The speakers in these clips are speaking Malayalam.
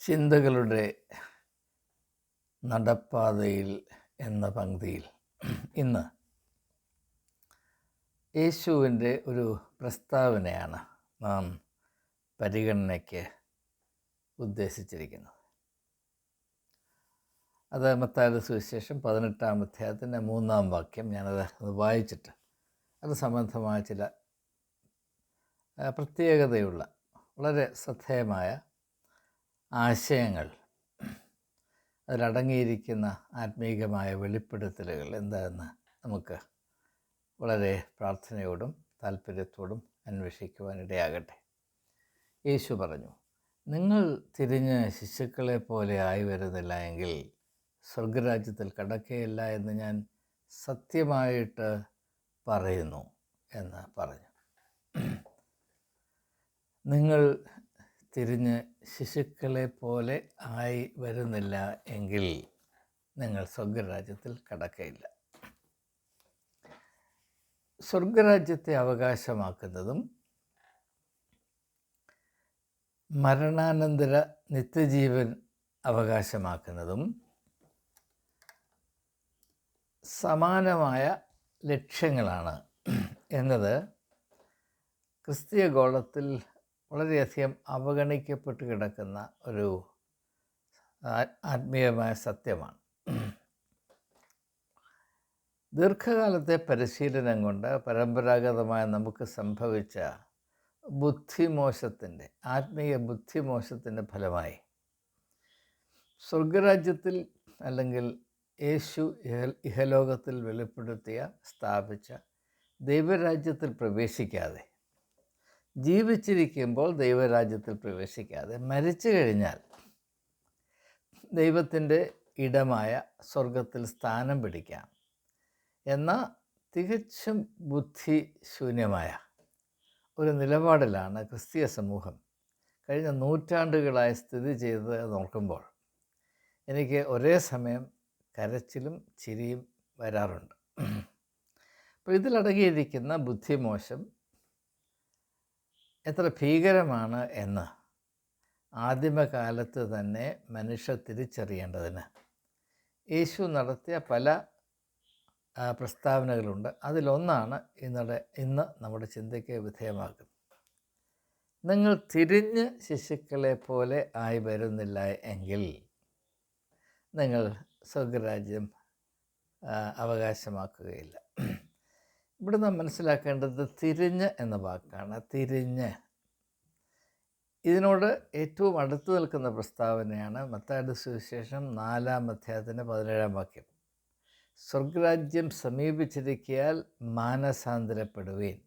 ചിന്തകളുടെ നടപ്പാതയിൽ എന്ന പങ്ക്തിയിൽ ഇന്ന് യേശുവിന്റെ ഒരു പ്രസ്താവനയാണ് നാം പരിഗണനയ്ക്ക് ഉദ്ദേശിച്ചിരിക്കുന്നത്. അത് മത്താല സുവിശേഷം പതിനെട്ടാം അധ്യായത്തിന്റെ മൂന്നാം വാക്യം ഞാനത് വായിച്ചിട്ട് അത് സംബന്ധമായ ചില പ്രത്യേകതയുള്ള വളരെ ശ്രദ്ധേയമായ ആശയങ്ങൾ. അതിലടങ്ങിയിരിക്കുന്ന ആത്മീകമായ വെളിപ്പെടുത്തലുകൾ എന്താണെന്ന് നമുക്ക് വളരെ പ്രാർത്ഥനയോടും താല്പര്യത്തോടും അന്വേഷിക്കുവാനിടയാകട്ടെ. യേശു പറഞ്ഞു നിങ്ങൾ തിരിഞ്ഞ് ശിശുക്കളെ പോലെ ആയി വരുന്നില്ല എങ്കിൽ സ്വർഗരാജ്യത്തിൽ കടക്കുകയില്ല എന്ന് ഞാൻ സത്യമായിട്ട് പറയുന്നു എന്ന് പറഞ്ഞു. നിങ്ങൾ തിരിഞ്ഞ് ശിശുക്കളെ പോലെ ആയി വരുന്നില്ല എങ്കിൽ നിങ്ങൾ സ്വർഗരാജ്യത്തിൽ കടക്കയില്ല. സ്വർഗരാജ്യത്തെ അവകാശമാക്കുന്നതും മരണാനന്തര നിത്യജീവൻ അവകാശമാക്കുന്നതും സമാനമായ ലക്ഷ്യങ്ങളാണ്. എന്നത് ക്രിസ്തീയ ഗോളത്തിൽ വളരെയധികം അവഗണിക്കപ്പെട്ട് കിടക്കുന്ന ഒരു ആത്മീയമായ സത്യമാണ്. ദീർഘകാലത്തെ പരിശീലനം കൊണ്ട് പരമ്പരാഗതമായി നമുക്ക് സംഭവിച്ച ബുദ്ധിമോശത്തിന്റെ ആത്മീയ ബുദ്ധിമോശത്തിന്റെ ഫലമായി സ്വർഗരാജ്യത്തിൽ അല്ലെങ്കിൽ യേശു ഇഹ- ഇഹലോകത്തിൽ വെളിപ്പെടുത്തിയ സ്ഥാപിച്ച ദൈവരാജ്യത്തിൽ പ്രവേശിക്കാതെ ജീവിച്ചിരിക്കുമ്പോൾ ദൈവരാജ്യത്തിൽ പ്രവേശിക്കാതെ മരിച്ചു കഴിഞ്ഞാൽ ദൈവത്തിന്റെ ഇടമായ സ്വർഗത്തിൽ സ്ഥാനം പിടിക്കാം. എന്ന തികച്ചും ബുദ്ധിശൂന്യമായ ഒരു നിലപാടിലാണ് ക്രിസ്തീയ സമൂഹം കഴിഞ്ഞ നൂറ്റാണ്ടുകളായി സ്ഥിതി ചെയ്തത് നോക്കുമ്പോൾ എനിക്ക് ഒരേ സമയം കരച്ചിലും ചിരിയും വരാറുണ്ട്. അപ്പോൾ ഇതിലടങ്ങിയിരിക്കുന്ന ബുദ്ധിമോശം എത്ര ഭീകരമാണ് എന്ന് ആദിമകാലത്ത് തന്നെ മനുഷ്യർ തിരിച്ചറിയേണ്ടതിന്. യേശു നടത്തിയ പല പ്രസ്താവനകളുണ്ട്. അതിലൊന്നാണ് ഇന്നടെ ഇന്ന് നമ്മുടെ ചിന്തയ്ക്ക് വിധേയമാക്കുന്നത് നിങ്ങൾ തിരിഞ്ഞ് ശിശുക്കളെ പോലെ ആയി വരുന്നില്ല എങ്കിൽ നിങ്ങൾ സ്വർഗരാജ്യം അവകാശമാക്കുകയില്ല. ഇവിടെ നാം മനസ്സിലാക്കേണ്ടത് തിരിഞ്ഞ് എന്ന വാക്കാണ് തിരിഞ്ഞ്. ഇതിനോട് ഏറ്റവും അടുത്ത് നിൽക്കുന്ന പ്രസ്താവനയാണ് മത്തായുടെ സുവിശേഷം നാലാം അധ്യായത്തിന്റെ പതിനേഴാം വാക്യം. സ്വർഗരാജ്യം സമീപിച്ചിരിക്കിയാൽ മാനസാന്തരപ്പെടുവീൻ.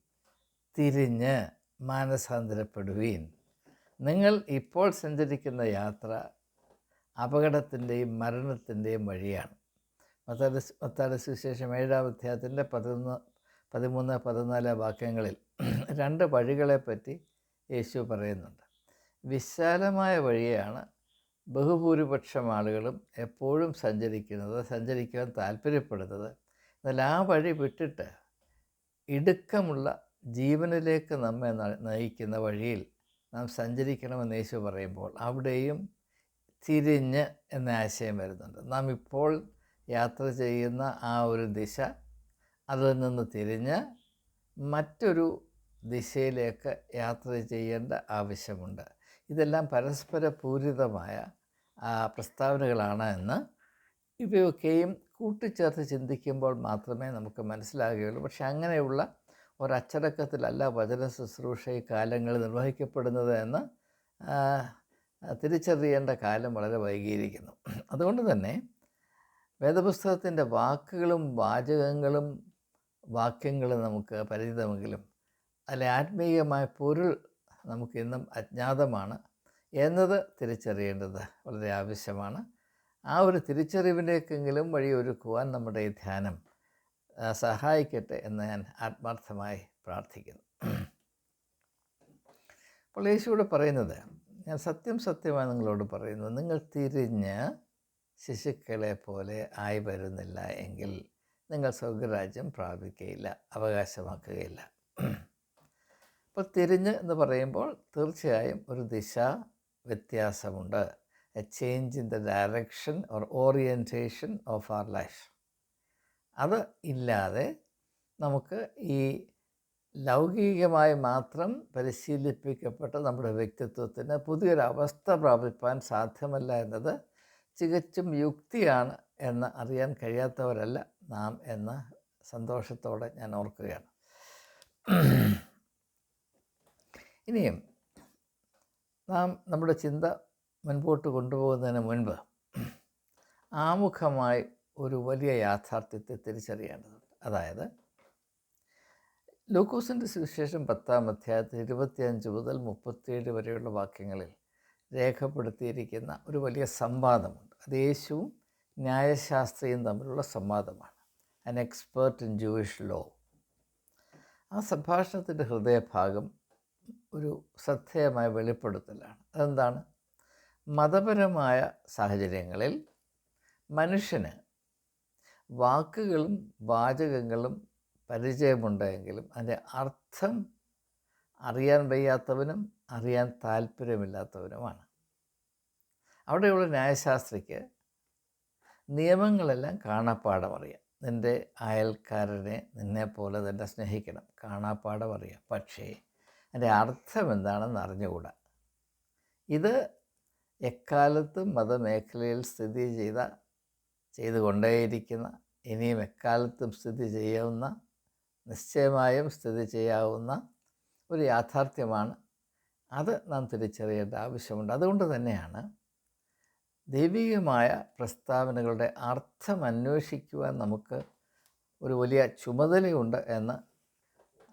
തിരിഞ്ഞ് മാനസാന്തരപ്പെടുവീൻ. നിങ്ങൾ ഇപ്പോൾ സഞ്ചരിക്കുന്ന യാത്ര അപകടത്തിന്റെയും മരണത്തിന്റെയും വഴിയാണ്. മത്താട് മത്താട് സുവിശേഷം ഏഴാം അധ്യായത്തിന്റെ പതിനൊന്ന് പതിമൂന്ന് പതിനാല് വാക്യങ്ങളിൽ രണ്ട് വഴികളെപ്പറ്റി യേശു പറയുന്നുണ്ട്. വിശാലമായ വഴിയാണ് ബഹുഭൂരിപക്ഷം ആളുകളും എപ്പോഴും സഞ്ചരിക്കുന്നത് സഞ്ചരിക്കാൻ താല്പര്യപ്പെടുന്നത്. എന്നാൽ ആ വഴി വിട്ടിട്ട് ഇടുക്കമുള്ള ജീവനിലേക്ക് നമ്മെ നയിക്കുന്ന വഴിയിൽ നാം സഞ്ചരിക്കണമെന്ന് യേശു പറയുമ്പോൾ അവിടെയും തിരിഞ്ഞ് എന്ന ആശയം വരുന്നുണ്ട്. നാം ഇപ്പോൾ യാത്ര ചെയ്യുന്ന ആ ഒരു ദിശ അതിൽ നിന്ന് തിരിഞ്ഞ് മറ്റൊരു ദിശയിലേക്ക് യാത്ര ചെയ്യേണ്ട ആവശ്യമുണ്ട്. ഇതെല്ലാം പരസ്പര പൂരിതമായ പ്രസ്താവനകളാണ് എന്ന് ഇവയൊക്കെയും കൂട്ടിച്ചേർത്ത് ചിന്തിക്കുമ്പോൾ മാത്രമേ നമുക്ക് മനസ്സിലാകുകയുള്ളൂ. പക്ഷെ അങ്ങനെയുള്ള ഒരച്ചടക്കത്തിലല്ല വചന ശുശ്രൂഷ ഈ കാലങ്ങളിൽ നിർവഹിക്കപ്പെടുന്നത് എന്ന് തിരിച്ചറിയേണ്ട കാലം വളരെ വൈകിയിരിക്കുന്നു. അതുകൊണ്ട് തന്നെ വേദപുസ്തകത്തിന്റെ വാക്കുകളും വാചകങ്ങളും വാക്യങ്ങളും നമുക്ക് പരിചിതമെങ്കിലും അതിലെ ആത്മീയമായ പൊരുൾ നമുക്കിന്നും അജ്ഞാതമാണ് എന്നത് തിരിച്ചറിയേണ്ടത് വളരെ ആവശ്യമാണ്. ആ ഒരു തിരിച്ചറിവിലേക്കെങ്കിലും വഴിയൊരുക്കുവാൻ നമ്മുടെ ഈ ധ്യാനം സഹായിക്കട്ടെ എന്ന് ഞാൻ ആത്മാർത്ഥമായി പ്രാർത്ഥിക്കുന്നു. അപ്പോൾ യേശുവിടെ പറയുന്നത് ഞാൻ സത്യം സത്യമായി നിങ്ങളോട് പറയുന്നു നിങ്ങൾ തിരിഞ്ഞ് ശിശുക്കളെ പോലെ ആയി വരുന്നില്ല എങ്കിൽ നിങ്ങൾ സ്വർഗരാജ്യം പ്രാപിക്കുകയില്ല അവകാശമാക്കുകയില്ല. അപ്പോൾ തിരിഞ്ഞ് എന്ന് പറയുമ്പോൾ തീർച്ചയായും ഒരു ദിശ വ്യത്യാസമുണ്ട്. A change in the direction or orientation of our life അത് ഇല്ലാതെ നമുക്ക് ഈ ലൗകികമായി മാത്രം പരിശീലിപ്പിക്കപ്പെട്ട നമ്മുടെ വ്യക്തിത്വത്തിന് പുതിയൊരവസ്ഥ പ്രാപിപ്പാൻ സാധ്യമല്ല എന്നത് തികച്ചും യുക്തിയാണ് എന്ന് അറിയാൻ കഴിയാത്തവരല്ല നാം എന്ന സന്തോഷത്തോടെ ഞാൻ ഓർക്കുകയാണ്. ഇനിയും നാം നമ്മുടെ ചിന്ത മുൻപോട്ട് കൊണ്ടുപോകുന്നതിന് മുൻപ് ആമുഖമായി ഒരു വലിയ യാഥാർത്ഥ്യത്തെ തിരിച്ചറിയേണ്ടതുണ്ട്. അതായത് ലൂക്കോസിന്റെ സുവിശേഷം പത്താം അധ്യായത്തിൽ ഇരുപത്തിയഞ്ച് മുതൽ മുപ്പത്തിയേഴ് വരെയുള്ള വാക്യങ്ങളിൽ രേഖപ്പെടുത്തിയിരിക്കുന്ന ഒരു വലിയ സംവാദമുണ്ട്. അത് യേശുവും ന്യായശാസ്ത്രിയും തമ്മിലുള്ള സംവാദമാണ്. അൻ എക്സ്പേർട്ട് ഇൻ ജൂയിഷ് ലോ ആ സംഭാഷണത്തിന്റെ ഹൃദയഭാഗം ഒരു ശ്രദ്ധേയമായ വെളിപ്പെടുത്തലാണ്. അതെന്താണ്? മതപരമായ സാഹചര്യങ്ങളിൽ മനുഷ്യന് വാക്കുകളും വാചകങ്ങളും പരിചയമുണ്ടെങ്കിലും അതിന്റെ അർത്ഥം അറിയാൻ വയ്യാത്തവനും അറിയാൻ താല്പര്യമില്ലാത്തവനുമാണ്. അവിടെയുള്ള ന്യായശാസ്ത്രിക്ക് നിയമങ്ങളെല്ലാം കാണാപ്പാടം അറിയാം നിന്റെ അയൽക്കാരനെ നിന്നെപ്പോലെ തന്നെ സ്നേഹിക്കണം. കാണാപ്പാടം അറിയാം. പക്ഷേ അതിന്റെ അർത്ഥം എന്താണെന്ന് അറിഞ്ഞുകൂടാ. ഇത് എക്കാലത്തും മതമേഖലയിൽ സ്ഥിതി ചെയ്ത ചെയ്തുകൊണ്ടേയിരിക്കുന്ന ഇനിയും എക്കാലത്തും സ്ഥിതി ചെയ്യാവുന്ന നിശ്ചയമായും സ്ഥിതി ചെയ്യാവുന്ന ഒരു യാഥാർത്ഥ്യമാണ്. അത് നാം തിരിച്ചറിയേണ്ട ആവശ്യമുണ്ട്. അതുകൊണ്ട് തന്നെയാണ് ദൈവികമായ പ്രസ്താവനകളുടെ അർത്ഥം അന്വേഷിക്കുവാൻ നമുക്ക് ഒരു വലിയ ചുമതലയുണ്ട് എന്ന്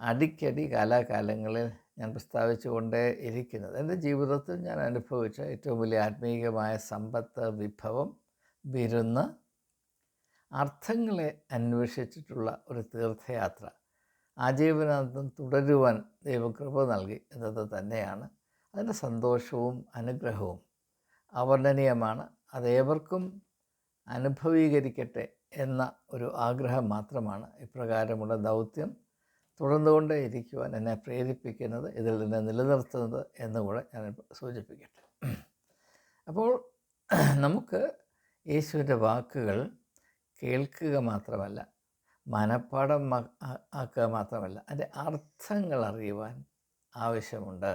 അടിക്കടി കാലാകാലങ്ങളിൽ ഞാൻ പ്രസ്താവിച്ചു കൊണ്ടേ ഇരിക്കുന്നത്. എന്റെ ജീവിതത്തിൽ ഞാൻ അനുഭവിച്ച ഏറ്റവും വലിയ ആത്മീയമായ സമ്പത്ത് വിഭവം വിരുന്ന് അർത്ഥങ്ങളെ അന്വേഷിച്ചിട്ടുള്ള ഒരു തീർത്ഥയാത്ര. ആജീവനാന്തം തുടരുവാൻ ദൈവകൃപ നൽകി എന്നത് തന്നെയാണ്. അതിന്റെ സന്തോഷവും അനുഗ്രഹവും അവർണനീയമാണ്. അതേവർക്കും അനുഭവീകരിക്കട്ടെ എന്ന ഒരു ആഗ്രഹം മാത്രമാണ് ഇപ്രകാരമുള്ള ദൗത്യം തുടർന്നുകൊണ്ടേ ഇരിക്കുവാൻ എന്നെ പ്രേരിപ്പിക്കുന്നത് ഇതിൽ നിന്നെ നിലനിർത്തുന്നത് എന്നുകൂടെ ഞാൻ സൂചിപ്പിക്കട്ടെ. അപ്പോൾ നമുക്ക് യേശുവിന്റെ വാക്കുകൾ കേൾക്കുക മാത്രമല്ല മനപ്പാടം ആക്കുക മാത്രമല്ല അതിന്റെ അർത്ഥങ്ങൾ അറിയുവാൻ ആവശ്യമുണ്ട്.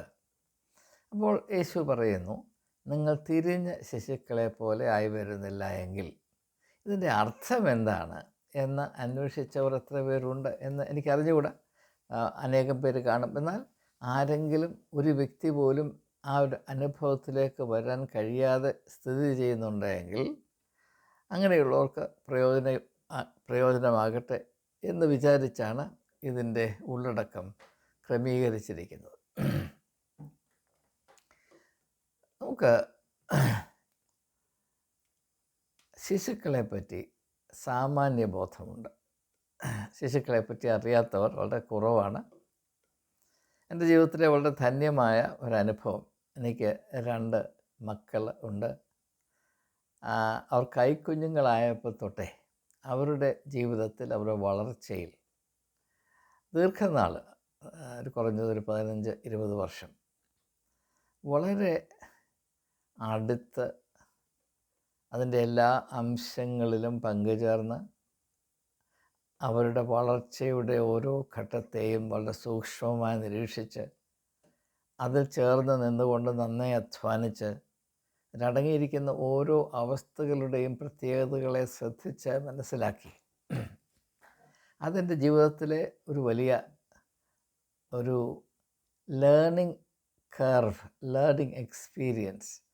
അപ്പോൾ യേശു പറയുന്നു നിങ്ങൾ തിരിഞ്ഞ ശിശുക്കളെ പോലെ ആയി വരുന്നില്ല എങ്കിൽ ഇതിന്റെ അർത്ഥം എന്താണ് എന്ന് അന്വേഷിച്ചവർ എത്ര പേരുണ്ട് എന്ന് എനിക്കറിഞ്ഞുകൂടാ. അനേകം പേര് കാണും. എന്നാൽ ആരെങ്കിലും ഒരു വ്യക്തി പോലും ആ ഒരു അനുഭവത്തിലേക്ക് വരാൻ കഴിയാതെ സ്ഥിതി ചെയ്യുന്നുണ്ടെങ്കിൽ അങ്ങനെയുള്ളവർക്ക് പ്രയോജന പ്രയോജനമാകട്ടെ എന്ന് വിചാരിച്ചാണ് ഇതിന്റെ ഉള്ളടക്കം ക്രമീകരിച്ചിരിക്കുന്നത്. നമുക്ക് ശിശുക്കളെ പറ്റി സാമാന്യ ബോധമുണ്ട് ശിശുക്കളെ പറ്റി അറിയാത്തവർ വളരെ കുറവാണ്. എന്റെ ജീവിതത്തിലെ വളരെ ധന്യമായ ഒരനുഭവം എനിക്ക് രണ്ട് മക്കൾ ഉണ്ട്. അവർ കൈക്കുഞ്ഞുങ്ങളായപ്പോൾ തൊട്ടേ അവരുടെ ജീവിതത്തിൽ അവരുടെ വളർച്ചയിൽ ദീർഘനാൾ ഒരു കുറഞ്ഞത് ഒരു പതിനഞ്ച് ഇരുപത് വർഷം വളരെ അടുത്ത് അതിന്റെ എല്ലാ അംശങ്ങളിലും പങ്കുചേർന്ന് അവരുടെ വളർച്ചയുടെ ഓരോ ഘട്ടത്തെയും വളരെ സൂക്ഷ്മമായി നിരീക്ഷിച്ച് അതിൽ ചേർന്ന് നിന്നുകൊണ്ട് നന്നായി അധ്വാനിച്ച് അടങ്ങിയിരിക്കുന്ന ഓരോ അവസ്ഥകളുടെയും പ്രത്യേകതകളെ ശ്രദ്ധിച്ച് മനസ്സിലാക്കി. അതെന്റെ ജീവിതത്തിലെ ഒരു വലിയ ഒരു ലേണിംഗ് കർവ് ലേണിംഗ് എക്സ്പീരിയൻസ്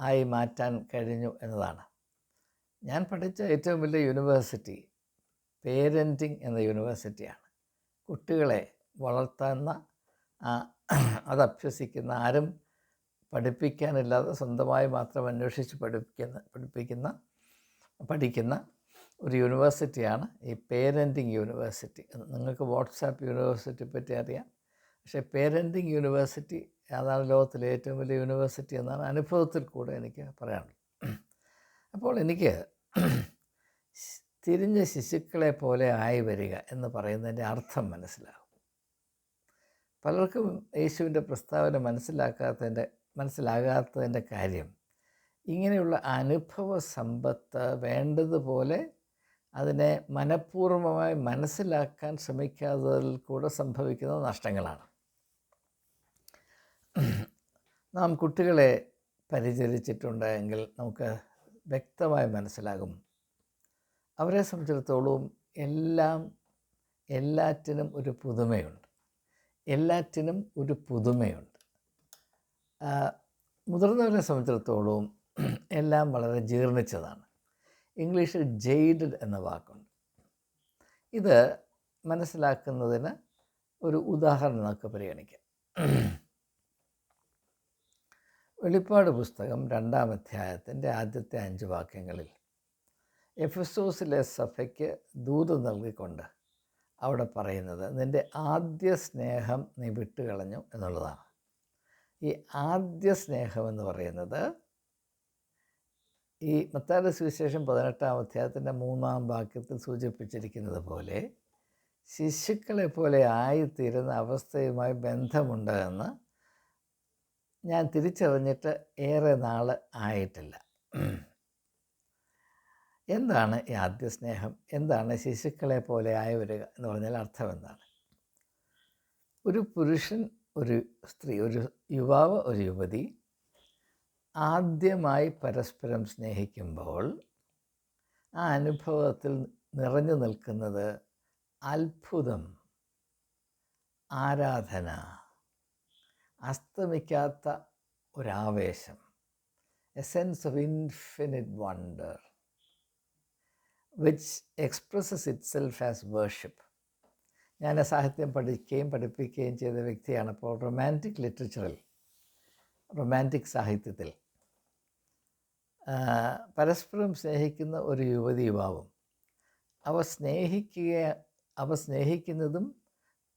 ആയി മാറ്റാൻ കഴിഞ്ഞു എന്നതാണ്. ഞാൻ പഠിച്ച ഏറ്റവും വലിയ യൂണിവേഴ്സിറ്റി പേരന്റിങ് എന്ന യൂണിവേഴ്സിറ്റിയാണ്. കുട്ടികളെ വളർത്തുന്ന അത് അഭ്യസിക്കുന്ന ആരും പഠിപ്പിക്കാനില്ലാതെ സ്വന്തമായി മാത്രം അന്വേഷിച്ച് പഠിപ്പിക്കുന്ന പഠിപ്പിക്കുന്ന പഠിക്കുന്ന ഒരു യൂണിവേഴ്സിറ്റിയാണ് ഈ പേരന്റിങ് യൂണിവേഴ്സിറ്റി. നിങ്ങൾക്ക് വാട്സാപ്പ് യൂണിവേഴ്സിറ്റി പറ്റി അറിയാം. പക്ഷേ പേരന്റിങ് യൂണിവേഴ്സിറ്റി അതാണ് ലോകത്തിലെ ഏറ്റവും വലിയ യൂണിവേഴ്സിറ്റി എന്നാണ് അനുഭവത്തിൽ കൂടെ എനിക്ക് പറയാനുള്ളത്. അപ്പോൾ എനിക്ക് തിരിഞ്ഞ ശിശുക്കളെ പോലെ ആയി വരിക എന്ന് പറയുന്നതിന്റെ അർത്ഥം മനസ്സിലാകും. പലർക്കും യേശുവിന്റെ പ്രസ്താവന മനസ്സിലാക്കാത്തതിന്റെ മനസ്സിലാകാത്തതിന്റെ കാര്യം ഇങ്ങനെയുള്ള അനുഭവ സമ്പത്ത് വേണ്ടതുപോലെ അതിനെ മനഃപൂർവമായി മനസ്സിലാക്കാൻ ശ്രമിക്കാത്തതിൽ കൂടെ സംഭവിക്കുന്ന നഷ്ടങ്ങളാണ്. നാം കുട്ടികളെ പരിചരിച്ചിട്ടുണ്ടെങ്കിൽ നമുക്ക് വ്യക്തമായി മനസ്സിലാകും. അവരെ സംബന്ധിച്ചിടത്തോളം എല്ലാം എല്ലാറ്റിനും ഒരു പുതുമയുണ്ട്. എല്ലാറ്റിനും ഒരു പുതുമയുണ്ട്. മുതിർന്നവരെ സംബന്ധിച്ചിടത്തോളം എല്ലാം വളരെ ജീർണിച്ചതാണ്. ഇംഗ്ലീഷിൽ ജെയ്ഡഡ് എന്ന വാക്കുണ്ട്. ഇത് മനസ്സിലാക്കുന്നതിന് ഒരു ഉദാഹരണം നമുക്ക് പരിഗണിക്കാം. വെളിപ്പാട് പുസ്തകം രണ്ടാം അധ്യായത്തിന്റെ ആദ്യത്തെ അഞ്ച് വാക്യങ്ങളിൽ എഫസോസിലെ സഭയ്ക്ക് ദൂത് നൽകിക്കൊണ്ട് അവിടെ പറയുന്നത് നിന്റെ ആദ്യ സ്നേഹം നീ വിട്ടുകളഞ്ഞു എന്നുള്ളതാണ്. ഈ ആദ്യ സ്നേഹം എന്ന് പറയുന്നത് ഈ മത്താല സുവിശേഷം പതിനെട്ടാം അധ്യായത്തിന്റെ മൂന്നാം വാക്യത്തിൽ സൂചിപ്പിച്ചിരിക്കുന്നത് പോലെ ശിശുക്കളെ പോലെ ആയിത്തീരുന്ന അവസ്ഥയുമായി ബന്ധമുണ്ട് എന്ന് ഞാൻ തിരിച്ചറിഞ്ഞിട്ട് ഏറെ നാൾ ആയിട്ടില്ല. എന്താണ് ഈ ആദ്യ സ്നേഹം? എന്താണ് ശിശുക്കളെ പോലെ ആയി വരിക എന്ന് പറഞ്ഞാൽ അർത്ഥം എന്താണ്? ഒരു പുരുഷൻ ഒരു സ്ത്രീ ഒരു യുവാവ് ഒരു യുവതി ആദ്യമായി പരസ്പരം സ്നേഹിക്കുമ്പോൾ ആ അനുഭവത്തിൽ നിറഞ്ഞു നിൽക്കുന്നത് അത്ഭുതം ആരാധന അസ്തമിക്കാത്ത ഒരാവേശം. A sense of infinite wonder which expresses itself as worship ഞാൻ സാഹിത്യം പഠിക്കുകയും പഠിപ്പിക്കുകയും ചെയ്ത വ്യക്തിയാണ് അപ്പോൾ റൊമാന്റിക് ലിറ്ററേച്ചറിൽ റൊമാന്റിക് സാഹിത്യത്തിൽ. പരസ്പരം സ്നേഹിക്കുന്ന ഒരു യുവതി യുവാവും. അവ സ്നേഹിക്കുക അവ സ്നേഹിക്കുന്നതും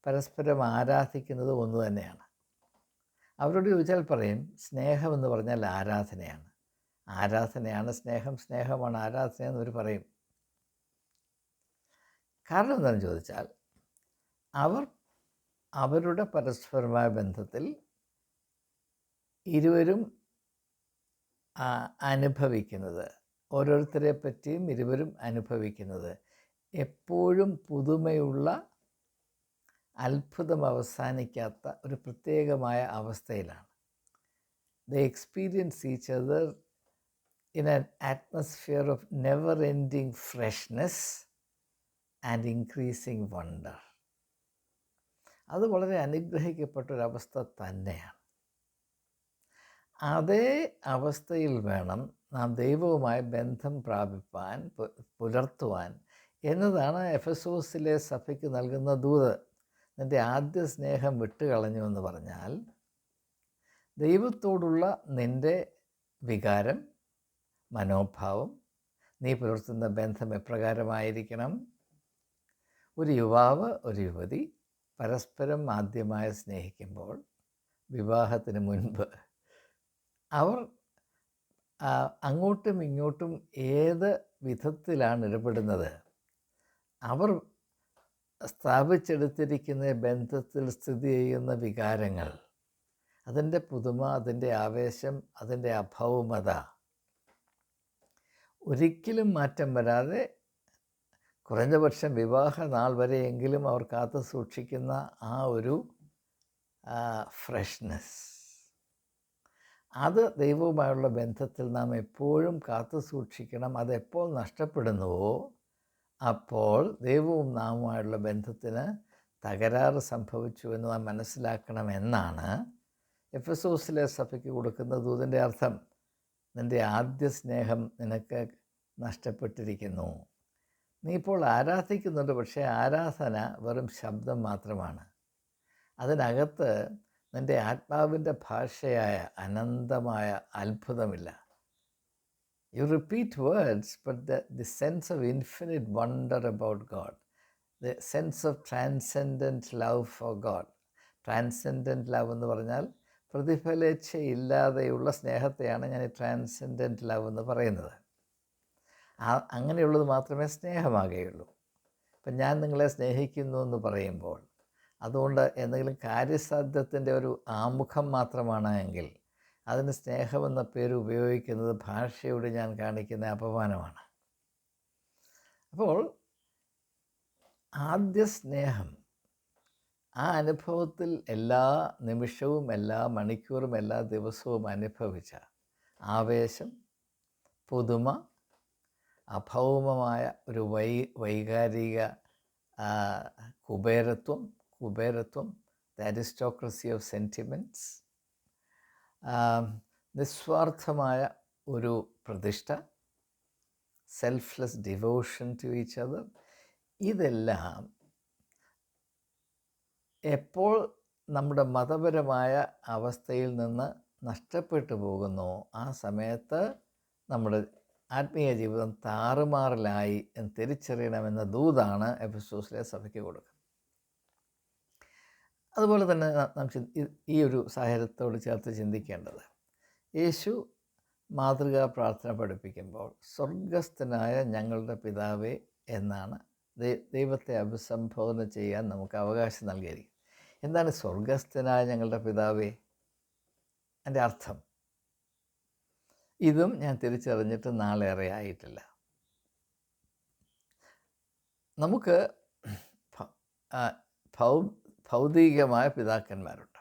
പരസ്പരം ആരാധിക്കുന്നതും ഒന്ന് തന്നെയാണ്. അവരോട് ചോദിച്ചാൽ പറയും സ്നേഹം എന്ന് പറഞ്ഞാൽ ആരാധനയാണ്. ആരാധനയാണ് സ്നേഹം സ്നേഹമാണ് ആരാധന എന്ന് അവർ പറയും. കാരണം എന്താണെന്ന് ചോദിച്ചാൽ അവർ അവരുടെ പരസ്പരമായ ബന്ധത്തിൽ ഇരുവരും അനുഭവിക്കുന്നത് ഓരോരുത്തരെ പറ്റിയും ഇരുവരും അനുഭവിക്കുന്നത് എപ്പോഴും പുതുമയുള്ള അത്ഭുതം അവസാനിക്കാത്ത ഒരു പ്രത്യേകമായ അവസ്ഥയിലാണ്. The experience each other in an atmosphere of never ending freshness and increasing wonder അത് വളരെ അനുഗ്രഹിക്കപ്പെട്ട ഒരവസ്ഥ തന്നെയാണ്. അതേ അവസ്ഥയിൽ വേണം നാം ദൈവവുമായി ബന്ധം പ്രാപിപ്പാൻ പുലർത്തുവാൻ എന്നതാണ് എഫസോസിലെ സഭയ്ക്ക് നൽകുന്ന ദൂത്. നിന്റെ ആദ്യ സ്നേഹം വിട്ടുകളഞ്ഞു എന്ന് പറഞ്ഞാൽ ദൈവത്തോടുള്ള നിന്റെ വികാരം മനോഭാവം നീ പുലർത്തുന്ന ബന്ധം എപ്രകാരമായിരിക്കണം? ഒരു യുവാവ് ഒരു യുവതി പരസ്പരം ആദ്യമായി സ്നേഹിക്കുമ്പോൾ വിവാഹത്തിന് മുൻപ് അവർ അങ്ങോട്ടും ഇങ്ങോട്ടും ഏത് വിധത്തിലാണ് ഇടപെടുന്നത്? അവർ സ്ഥാപിച്ചെടുത്തിരിക്കുന്ന ബന്ധത്തിൽ സ്ഥിതി ചെയ്യുന്ന വികാരങ്ങൾ. അതിന്റെ പുതുമ അതിന്റെ ആവേശം അതിന്റെ അഭൗമത ഒരിക്കലും മാറ്റം വരാതെ കുറഞ്ഞ പക്ഷം വിവാഹ നാൾ വരെയെങ്കിലും അവർ കാത്തു സൂക്ഷിക്കുന്ന ആ ഒരു ഫ്രഷ്നെസ്. അത് ദൈവവുമായുള്ള ബന്ധത്തിൽ നാം എപ്പോഴും കാത്തു സൂക്ഷിക്കണം. അതെപ്പോൾ നഷ്ടപ്പെടുന്നുവോ അപ്പോൾ ദൈവവും നാമുമായുള്ള ബന്ധത്തിന് തകരാറ് സംഭവിച്ചു എന്ന് നാം മനസ്സിലാക്കണമെന്നാണ് എഫ് എസ് ഓസിലെ സഭയ്ക്ക് കൊടുക്കുന്ന ദൂതന്റെ അർത്ഥം. നിന്റെ ആദ്യ സ്നേഹം നിനക്ക് നഷ്ടപ്പെട്ടിരിക്കുന്നു. നീ ഇപ്പോൾ ആരാധിക്കുന്നുണ്ട് പക്ഷേ ആരാധന വെറും ശബ്ദം മാത്രമാണ്. അതിനകത്ത് നിന്റെ ആത്മാവിന്റെ ഭാഷയായ അനന്തമായ അത്ഭുതമില്ല. You repeat words, but the, the sense of infinite wonder about God, the sense of transcendent love for God, transcendent love എന്ന് പറഞ്ഞാൽ പ്രതിഫലേച്ഛയില്ലാതെയുള്ള സ്നേഹത്തെയാണ് ഞാൻ ട്രാൻസെൻഡന്റ് ലവ് എന്ന് പറയുന്നത്. അങ്ങനെയുള്ളത് മാത്രമേ സ്നേഹമാകുകയുള്ളൂ. ഇപ്പം ഞാൻ നിങ്ങളെ സ്നേഹിക്കുന്നു എന്ന് പറയുമ്പോൾ അതുകൊണ്ട് എന്തെങ്കിലും കാര്യസാധ്യത്തിന്റെ ഒരു ആമുഖം മാത്രമാണ് എങ്കിൽ അതിന് സ്നേഹമെന്ന പേര് ഉപയോഗിക്കുന്നത് ഭാഷയോട് ഞാൻ കാണിക്കുന്ന അപമാനമാണ്. അപ്പോൾ ആദ്യ സ്നേഹം ആ അനുഭവത്തിൽ എല്ലാ നിമിഷവും എല്ലാ മണിക്കൂറും എല്ലാ ദിവസവും അനുഭവിച്ച ആവേശം പുതുമ അഭൗമമായ ഒരു വൈ വൈകാരിക കുബേരത്വം കുബേരത്വം ദ അരിസ്റ്റോക്രസി ഓഫ് സെന്റിമെന്റ്സ് നിസ്വാർത്ഥമായ ഒരു പ്രതിഷ്ഠ selfless devotion to each other ഇതെല്ലാം എപ്പോൾ നമ്മുടെ മതപരമായ അവസ്ഥയിൽ നിന്ന് നഷ്ടപ്പെട്ടു പോകുന്നു ആ സമയത്ത് നമ്മുടെ ആത്മീയ ജീവിതം താറുമാറിലായി എന്ന് തിരിച്ചറിയണമെന്ന ദൂതാണ് എഫസോസിലെ സഭയ്ക്ക് കൊടുക്കുന്നത്. അതുപോലെ തന്നെ ന- ഈ- ഒരു സാഹചര്യത്തോട് ചേർത്ത് ചിന്തിക്കേണ്ടത്. യേശു മാതൃകാ പ്രാർത്ഥന പഠിപ്പിക്കുമ്പോൾ സ്വർഗസ്ഥനായ ഞങ്ങളുടെ പിതാവേ എന്നാണ് ദൈവത്തെ അഭിസംബോധന ചെയ്യാൻ നമുക്ക് അവകാശം നൽകിയിരിക്കുന്നത്. എന്താണ് സ്വർഗസ്ഥനായ ഞങ്ങളുടെ പിതാവേ? എന്റെ അർത്ഥം. ഇതും ഞാൻ തിരിച്ചറിഞ്ഞിട്ട് നാളേറെ ആയിട്ടില്ല നമുക്ക് ഭൗ ഭൗതികമായ പിതാക്കന്മാരുണ്ട്.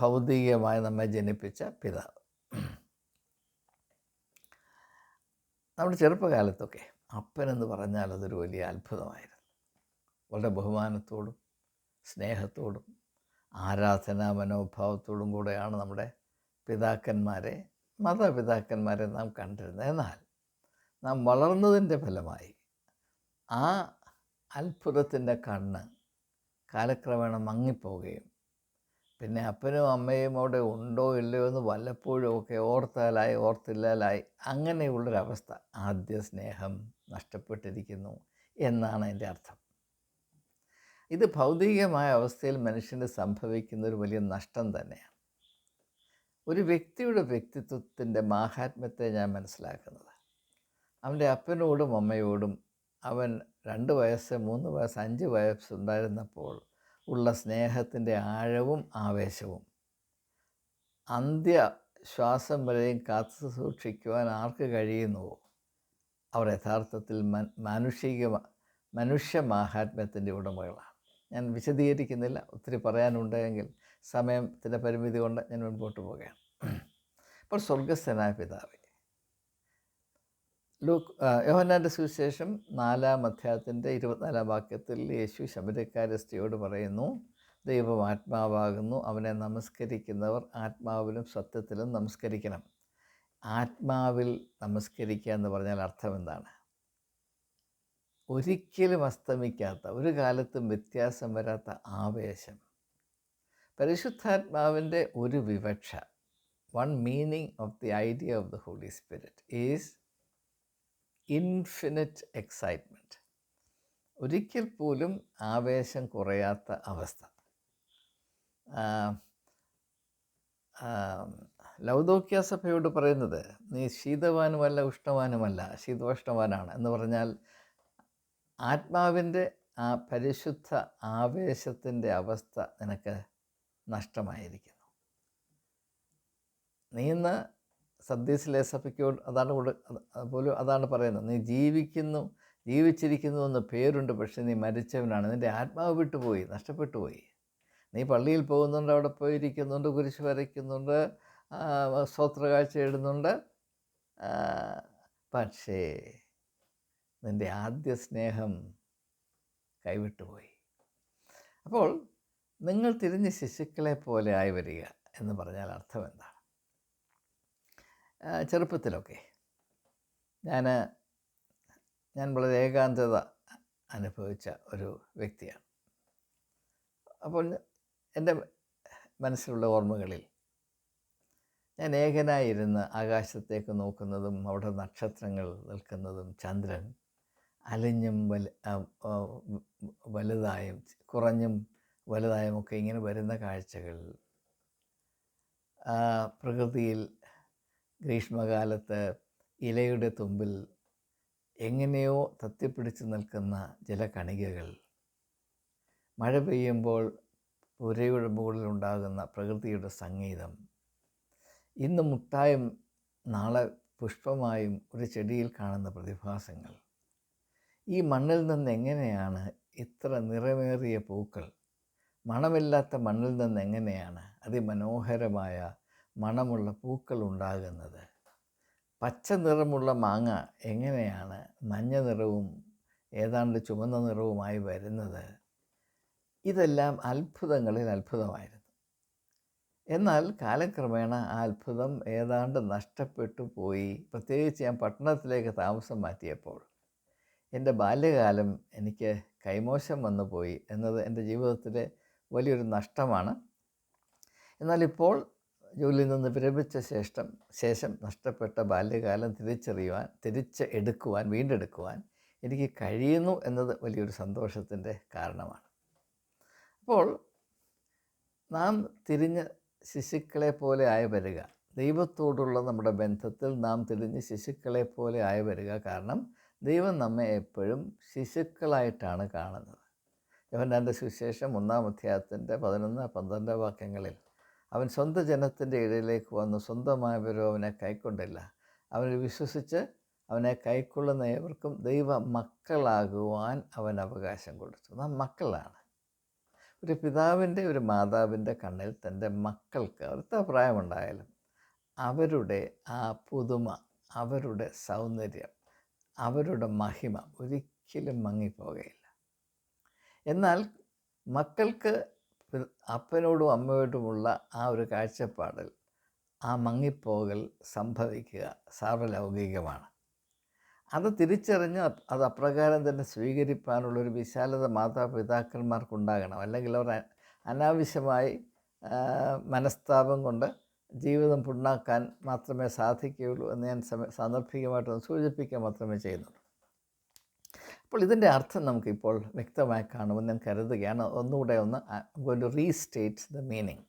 ഭൗതികമായി നമ്മെ ജനിപ്പിച്ച പിതാവ്. നമ്മുടെ ചെറുപ്പകാലത്തൊക്കെ അപ്പനെന്ന് പറഞ്ഞാൽ അതൊരു വലിയ അത്ഭുതമായിരുന്നു. വളരെ ബഹുമാനത്തോടും സ്നേഹത്തോടും ആരാധനാ മനോഭാവത്തോടും കൂടെയാണ് നമ്മുടെ പിതാക്കന്മാരെ മാതാപിതാക്കന്മാരെ നാം കണ്ടിരുന്നത്. എന്നാൽ നാം വളർന്നതിന്റെ ഫലമായി ആ അത്ഭുതത്തിന്റെ കണ്ണ് കാലക്രമേണ മങ്ങിപ്പോവുകയും പിന്നെ അപ്പനും അമ്മയും അവിടെ ഉണ്ടോ ഇല്ലയോ എന്ന് വല്ലപ്പോഴും ഒക്കെ ഓർത്താലായി ഓർത്തില്ലാലായി അങ്ങനെയുള്ളൊരവസ്ഥ. ആദ്യ സ്നേഹം നഷ്ടപ്പെട്ടിരിക്കുന്നു എന്നാണ് എന്റെ അർത്ഥം. ഇത് ഭൗതികമായ അവസ്ഥയിൽ മനുഷ്യന് സംഭവിക്കുന്ന ഒരു വലിയ നഷ്ടം തന്നെയാണ്. ഒരു വ്യക്തിയുടെ വ്യക്തിത്വത്തിന്റെ മാഹാത്മ്യത്തെ ഞാൻ മനസ്സിലാക്കുന്നത്. അവന്റെ അപ്പനോടും അമ്മയോടും അവൻ രണ്ട് വയസ്സ് മൂന്ന് വയസ്സ് അഞ്ച് വയസ്സ് ഉണ്ടായിരുന്നപ്പോൾ ഉള്ള സ്നേഹത്തിന്റെ ആഴവും ആവേശവും. അന്ത്യ ശ്വാസം വരെയും കാത്തു സൂക്ഷിക്കുവാൻ ആർക്ക് കഴിയുന്നുവോ അവർ യഥാർത്ഥത്തിൽ മാനുഷിക മനുഷ്യ മാഹാത്മ്യത്തിന്റെ ഉടമകളാണ്. ഞാൻ വിശദീകരിക്കുന്നില്ല. ഒത്തിരി പറയാനുണ്ടെങ്കിൽ സമയത്തിന്റെ പരിമിതി കൊണ്ട് ഞാൻ മുൻപോട്ട് പോകുകയാണ് അപ്പോൾ സ്വർഗസ്ഥനായ പിതാവേ ലൂക്ക് യോഹന്നാന്റെ സുവിശേഷം നാലാം അധ്യായത്തിന്റെ ഇരുപത്തിനാലാം വാക്യത്തിൽ യേശു ശബരിക്കാര സ്ത്രീയോട് പറയുന്നു ദൈവം ആത്മാവാകുന്നു അവനെ നമസ്കരിക്കുന്നവർ ആത്മാവിലും സത്യത്തിലും നമസ്കരിക്കണം. ആത്മാവിൽ നമസ്കരിക്കുക എന്ന് പറഞ്ഞാൽ അർത്ഥം എന്താണ്? ഒരിക്കലും അസ്തമിക്കാത്ത ഒരു കാലത്തും വ്യത്യാസം വരാത്ത ആവേശം. പരിശുദ്ധാത്മാവിന്റെ ഒരു വിവക്ഷ one meaning of the idea of the holy spirit is infinite excitement ഒരിക്കൽ പോലും ആവേശം കുറയാത്ത അവസ്ഥ. ലൗദോക്യ സഭയോട് പറയുന്നത് നീ ശീതവാനുമല്ല ഉഷ്ണവാനുമല്ല ശീതോഷ്ണവാനാണ് എന്ന് പറഞ്ഞാൽ ആത്മാവിന്റെ ആ പരിശുദ്ധ ആവേശത്തിന്റെ അവസ്ഥ നിനക്ക് നഷ്ടമായിരിക്കുന്നു. നീ ഇന്ന് സദ്യസിലെ ലേസഫിക്കോട് അതാണ് കൂടെ പോലും അതാണ് പറയുന്നത്. നീ ജീവിക്കുന്നു ജീവിച്ചിരിക്കുന്നു എന്ന് പേരുണ്ട് പക്ഷേ നീ മരിച്ചവനാണ്. നിന്റെ ആത്മാവ് വിട്ടുപോയി നഷ്ടപ്പെട്ടു പോയി. നീ പള്ളിയിൽ പോകുന്നുണ്ട് അവിടെ പോയിരിക്കുന്നുണ്ട് കുരിശ് വരയ്ക്കുന്നുണ്ട് ആ, സ്തോത്രകാഴ്ച ഇടുന്നുണ്ട് പക്ഷേ നിന്റെ ആദ്യ സ്നേഹം കൈവിട്ടുപോയി അപ്പോൾ നിങ്ങൾ തിരിഞ്ഞ് ശിശുക്കളെ പോലെ ആയി വരിക എന്ന് പറഞ്ഞാൽ അർത്ഥം എന്താണ് ചെറുപ്പത്തിലൊക്കെ ഞാൻ ഞാൻ വളരെ ഏകാന്തത അനുഭവിച്ച ഒരു വ്യക്തിയാണ്. അപ്പോൾ എന്റെ മനസ്സിലുള്ള ഓർമ്മകളിൽ ഞാൻ ഏകനായിരുന്ന് ആകാശത്തേക്ക് നോക്കുന്നതും അവിടെ നക്ഷത്രങ്ങൾ നിൽക്കുന്നതും ചന്ദ്രൻ അലിഞ്ഞും വല വലുതായും കുറഞ്ഞും വലുതായും ഒക്കെ ഇങ്ങനെ വരുന്ന കാഴ്ചകൾ പ്രകൃതിയിൽ ഗ്രീഷ്മകാലത്ത് ഇലയുടെ തുമ്പിൽ എങ്ങനെയോ തത്തിപ്പിടിച്ച് നിൽക്കുന്ന ജലകണികകൾ. മഴ പെയ്യുമ്പോൾ പുരയുടെ മുകളിലുണ്ടാകുന്ന പ്രകൃതിയുടെ സംഗീതം. ഇന്ന് മുട്ടായും നാളെ പുഷ്പമായും ഒരു ചെടിയിൽ കാണുന്ന പ്രതിഭാസങ്ങൾ. ഈ മണ്ണിൽ നിന്ന് എങ്ങനെയാണ് ഇത്ര നിറമേറിയ പൂക്കൾ? മണമില്ലാത്ത മണ്ണിൽ നിന്ന് എങ്ങനെയാണ് അതിമനോഹരമായ മണമുള്ള പൂക്കൾ ഉണ്ടാകുന്നത് പച്ച നിറമുള്ള മാങ്ങ എങ്ങനെയാണ് മഞ്ഞ നിറവും ഏതാണ്ട് ചുമന്ന നിറവുമായി വരുന്നത്? ഇതെല്ലാം അത്ഭുതങ്ങളിൽ അത്ഭുതമായിരുന്നു. എന്നാൽ കാലക്രമേണ ആ അത്ഭുതം ഏതാണ്ട് നഷ്ടപ്പെട്ടു പോയി. പ്രത്യേകിച്ച് ഞാൻ പട്ടണത്തിലേക്ക് താമസം മാറ്റിയപ്പോൾ എന്റെ ബാല്യകാലം എനിക്ക് കൈമോശം വന്നു പോയി എന്നത് എന്റെ ജീവിതത്തിലെ വലിയൊരു നഷ്ടമാണ്. എന്നാൽ ഇപ്പോൾ ജോലിയിൽ നിന്ന് വിരമിച്ച ശേഷം ശേഷം നഷ്ടപ്പെട്ട ബാല്യകാലം തിരിച്ചറിയുവാൻ തിരിച്ച് എടുക്കുവാൻ വീണ്ടെടുക്കുവാൻ എനിക്ക് കഴിയുന്നു എന്നത് വലിയൊരു സന്തോഷത്തിന്റെ കാരണമാണ്. അപ്പോൾ നാം തിരിഞ്ഞ് ശിശുക്കളെ പോലെ ആയി വരിക. ദൈവത്തോടുള്ള നമ്മുടെ ബന്ധത്തിൽ നാം തിരിഞ്ഞ് ശിശുക്കളെ പോലെ ആയി വരിക കാരണം ദൈവം നമ്മെ എപ്പോഴും ശിശുക്കളായിട്ടാണ് കാണുന്നത്. യോഹന്നാന്റെ സുവിശേഷം ഒന്നാം അധ്യായത്തിന്റെ പതിനൊന്ന് പന്ത്രണ്ട് വാക്യങ്ങളിൽ അവൻ സ്വന്തം ജനത്തിന്റെ ഇടയിലേക്ക് വന്നു. സ്വന്തമായവരോ അവനെ കൈക്കൊണ്ടില്ല. അവനെ വിശ്വസിച്ച് അവനെ കൈക്കൊള്ളുന്ന ഏവർക്കും ദൈവ മക്കളാകുവാൻ അവൻ അവകാശം കൊടുത്തു. നാം മക്കളാണ്. ഒരു പിതാവിന്റെ ഒരു മാതാവിന്റെ കണ്ണിൽ തന്റെ മക്കൾക്ക് അവർക്ക് പ്രായമുണ്ടായാലും അവരുടെ ആ പുതുമ അവരുടെ സൗന്ദര്യം അവരുടെ മഹിമ ഒരിക്കലും മങ്ങിപ്പോകയില്ല. എന്നാൽ മക്കൾക്ക് അപ്പനോടും അമ്മയോടുമുള്ള ആ ഒരു കാഴ്ചപ്പാടിൽ ആ മങ്ങിപ്പോകൽ സംഭവിക്കുക സാർവലൗകികമാണ്. അത് തിരിച്ചറിഞ്ഞ് അത് അപ്രകാരം തന്നെ സ്വീകരിക്കാനുള്ളൊരു വിശാലത മാതാപിതാക്കന്മാർക്കുണ്ടാകണം. അല്ലെങ്കിൽ അവർ അനാവശ്യമായി മനസ്താപം കൊണ്ട് ജീവിതം പുണ്ണാക്കാൻ മാത്രമേ സാധിക്കുകയുള്ളൂ എന്ന് ഞാൻ സാന്ദർഭികമായിട്ടൊന്ന് സൂചിപ്പിക്കാൻ മാത്രമേ ചെയ്യുന്നുള്ളൂ. അപ്പോൾ ഇതിന്റെ അർത്ഥം നമുക്കിപ്പോൾ വ്യക്തമായി കാണുമെന്ന് ഞാൻ കരുതുകയാണ്. ഒന്നുകൂടെ ഒന്ന് going to restate the meaning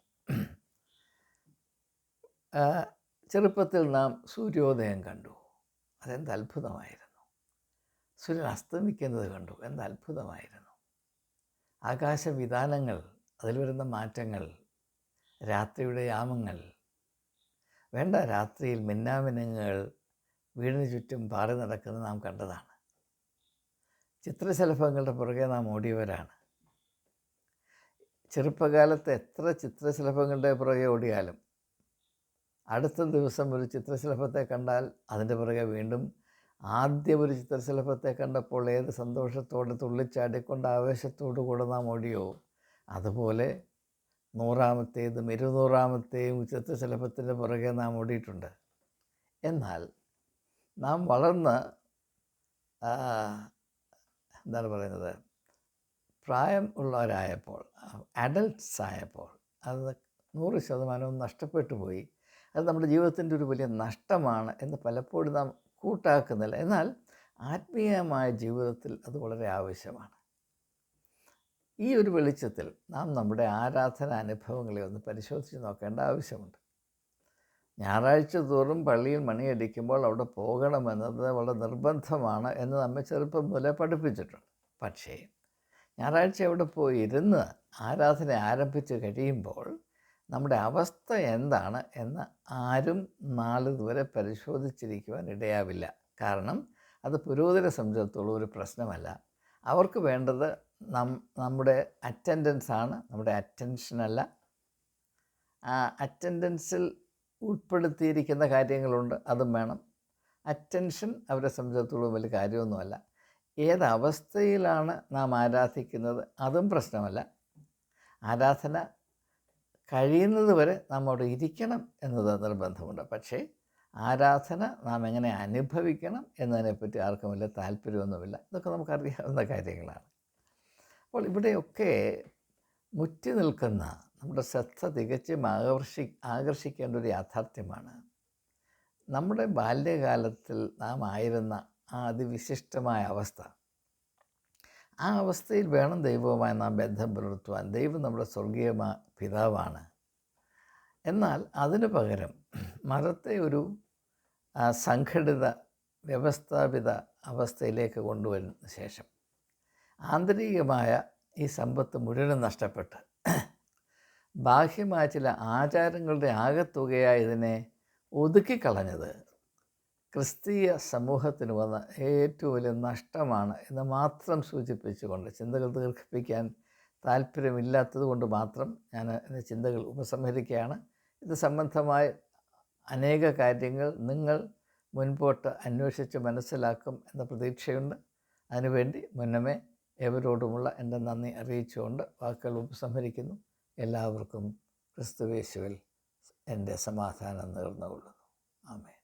ചെറുപ്പത്തിൽ നാം സൂര്യോദയം കണ്ടു. അതെന്ത് അത്ഭുതമായിരുന്നു. സൂര്യൻ അസ്തമിക്കുന്നത് കണ്ടു. എന്ത് അത്ഭുതമായിരുന്നു. ആകാശവിധാനങ്ങൾ അതിൽ വരുന്ന മാറ്റങ്ങൾ രാത്രിയുടെ യാമങ്ങൾ വേണ്ട രാത്രിയിൽ മിന്നാമിനങ്ങൾ വീടിന് ചുറ്റും പാറി നടക്കുന്നത് നാം കണ്ടതാണ്. ചിത്രശലഭങ്ങളുടെ പുറകെ നാം ഓടിയവരാണ്. ചെറുപ്പകാലത്ത് എത്ര ചിത്രശലഭങ്ങളുടെ പുറകെ ഓടിയാലും അടുത്ത ദിവസം ഒരു ചിത്രശലഭത്തെ കണ്ടാൽ അതിന്റെ പുറകെ വീണ്ടും ആദ്യം ഒരു ചിത്രശലഭത്തെ കണ്ടപ്പോൾ ഏത് സന്തോഷത്തോടെ തുള്ളിച്ചാടിക്കൊണ്ട് ആവേശത്തോടു കൂടെ നാം ഓടിയോ? അതുപോലെ നൂറാമത്തേതും ഇരുന്നൂറാമത്തെയും ചിത്രശലഭത്തിന്റെ പുറകെ നാം ഓടിയിട്ടുണ്ട്. എന്നാൽ നാം വളർന്ന് എന്താണ് പറയുന്നത്? പ്രായം ഉള്ളവരായപ്പോൾ അഡൽട്ട്സ് ആയപ്പോൾ അത് നൂറ് ശതമാനവും നഷ്ടപ്പെട്ടു പോയി. അത് നമ്മുടെ ജീവിതത്തിന്റെ ഒരു വലിയ നഷ്ടമാണ് എന്ന് പലപ്പോഴും നാം കൂട്ടാക്കുന്നില്ല. എന്നാൽ ആത്മീയമായ ജീവിതത്തിൽ അത് വളരെ ആവശ്യമാണ്. ഈ ഒരു വെളിച്ചത്തിൽ നാം നമ്മുടെ ആരാധന അനുഭവങ്ങളെ ഒന്ന് പരിശോധിച്ച് നോക്കേണ്ട ആവശ്യമുണ്ട്. ഞായറാഴ്ച തോറും പള്ളിയിൽ മണിയടിക്കുമ്പോൾ അവിടെ പോകണമെന്നത് വളരെ നിർബന്ധമാണ് എന്ന് നമ്മെ ചെറുപ്പം മുതലേ പഠിപ്പിച്ചിട്ടുണ്ട്. പക്ഷേ ഞായറാഴ്ച അവിടെ പോയി ഇരുന്ന് ആരാധന ആരംഭിച്ച് കഴിയുമ്പോൾ നമ്മുടെ അവസ്ഥ എന്താണ് എന്ന് ആരും നാളിതുവരെ പരിശോധിച്ചിരിക്കുവാൻ ഇടയാവില്ല. കാരണം അത് പുരോഗതിനെ സംബന്ധിച്ചിടത്തോളം ഒരു പ്രശ്നമല്ല. അവർക്ക് വേണ്ടത് നം നമ്മുടെ അറ്റൻഡൻസ് ആണ്. നമ്മുടെ അറ്റൻഷനല്ല അറ്റൻഡൻസിൽ ഉൾപ്പെടുത്തിയിരിക്കുന്ന കാര്യങ്ങളുണ്ട് അതും വേണം. അറ്റൻഷൻ അവരെ സംബന്ധിച്ചിടത്തോളം വലിയ കാര്യമൊന്നുമല്ല. ഏതവസ്ഥയിലാണ് നാം ആരാധിക്കുന്നത് അതും പ്രശ്നമല്ല. ആരാധന കഴിയുന്നത് വരെ നാം അവിടെ ഇരിക്കണം എന്നത് നിർബന്ധമുണ്ട്. പക്ഷേ ആരാധന നാം എങ്ങനെ അനുഭവിക്കണം എന്നതിനെപ്പറ്റി ആർക്കും വലിയ താല്പര്യമൊന്നുമില്ല. ഇതൊക്കെ നമുക്കറിയാവുന്ന കാര്യങ്ങളാണ്. അപ്പോൾ ഇവിടെയൊക്കെ മുറ്റി നിൽക്കുന്ന നമ്മുടെ ശ്രദ്ധ തികച്ചും ആകർഷി ആകർഷിക്കേണ്ട ഒരു യാഥാർത്ഥ്യമാണ്. നമ്മുടെ ബാല്യകാലത്തിൽ നാം ആയിരുന്ന ആ അതിവിശിഷ്ടമായ അവസ്ഥ. ആ അവസ്ഥയിൽ വേണം ദൈവവുമായി നാം ബന്ധം പുലർത്തുവാൻ. ദൈവം നമ്മുടെ സ്വർഗീയ പിതാവാണ്. എന്നാൽ അതിനു പകരം മതത്തെ ഒരു സംഘടിത വ്യവസ്ഥാപിത അവസ്ഥയിലേക്ക് കൊണ്ടുവരുന്ന ശേഷം ആന്തരികമായ ഈ സമ്പത്ത് മുഴുവനും നഷ്ടപ്പെട്ട് ബാഹ്യമായ ചില ആചാരങ്ങളുടെ ആകത്തുകയായി ഇതിനെ ഒതുക്കിക്കളഞ്ഞത് ക്രിസ്തീയ സമൂഹത്തിന് വന്ന ഏറ്റവും വലിയ നഷ്ടമാണ് എന്ന് മാത്രം സൂചിപ്പിച്ചുകൊണ്ട് ചിന്തകൾ ദീർഘിപ്പിക്കാൻ താല്പര്യമില്ലാത്തത് കൊണ്ട് മാത്രം ഞാൻ എന്റെ ചിന്തകൾ ഉപസംഹരിക്കുകയാണ്. ഇത് സംബന്ധമായ അനേക കാര്യങ്ങൾ നിങ്ങൾ മുൻപോട്ട് അന്വേഷിച്ച് മനസ്സിലാക്കും എന്ന പ്രതീക്ഷയുണ്ട്. അതിനുവേണ്ടി മുന്നമേ എവരോടുമുള്ള എന്റെ നന്ദി അറിയിച്ചുകൊണ്ട് വാക്കുകൾ ഉപസംഹരിക്കുന്നു. എല്ലാവർക്കും ക്രിസ്തുവേശുവിൽ എന്റെ സമാധാനം നേർന്നുകൊള്ളുന്നു. ആമേ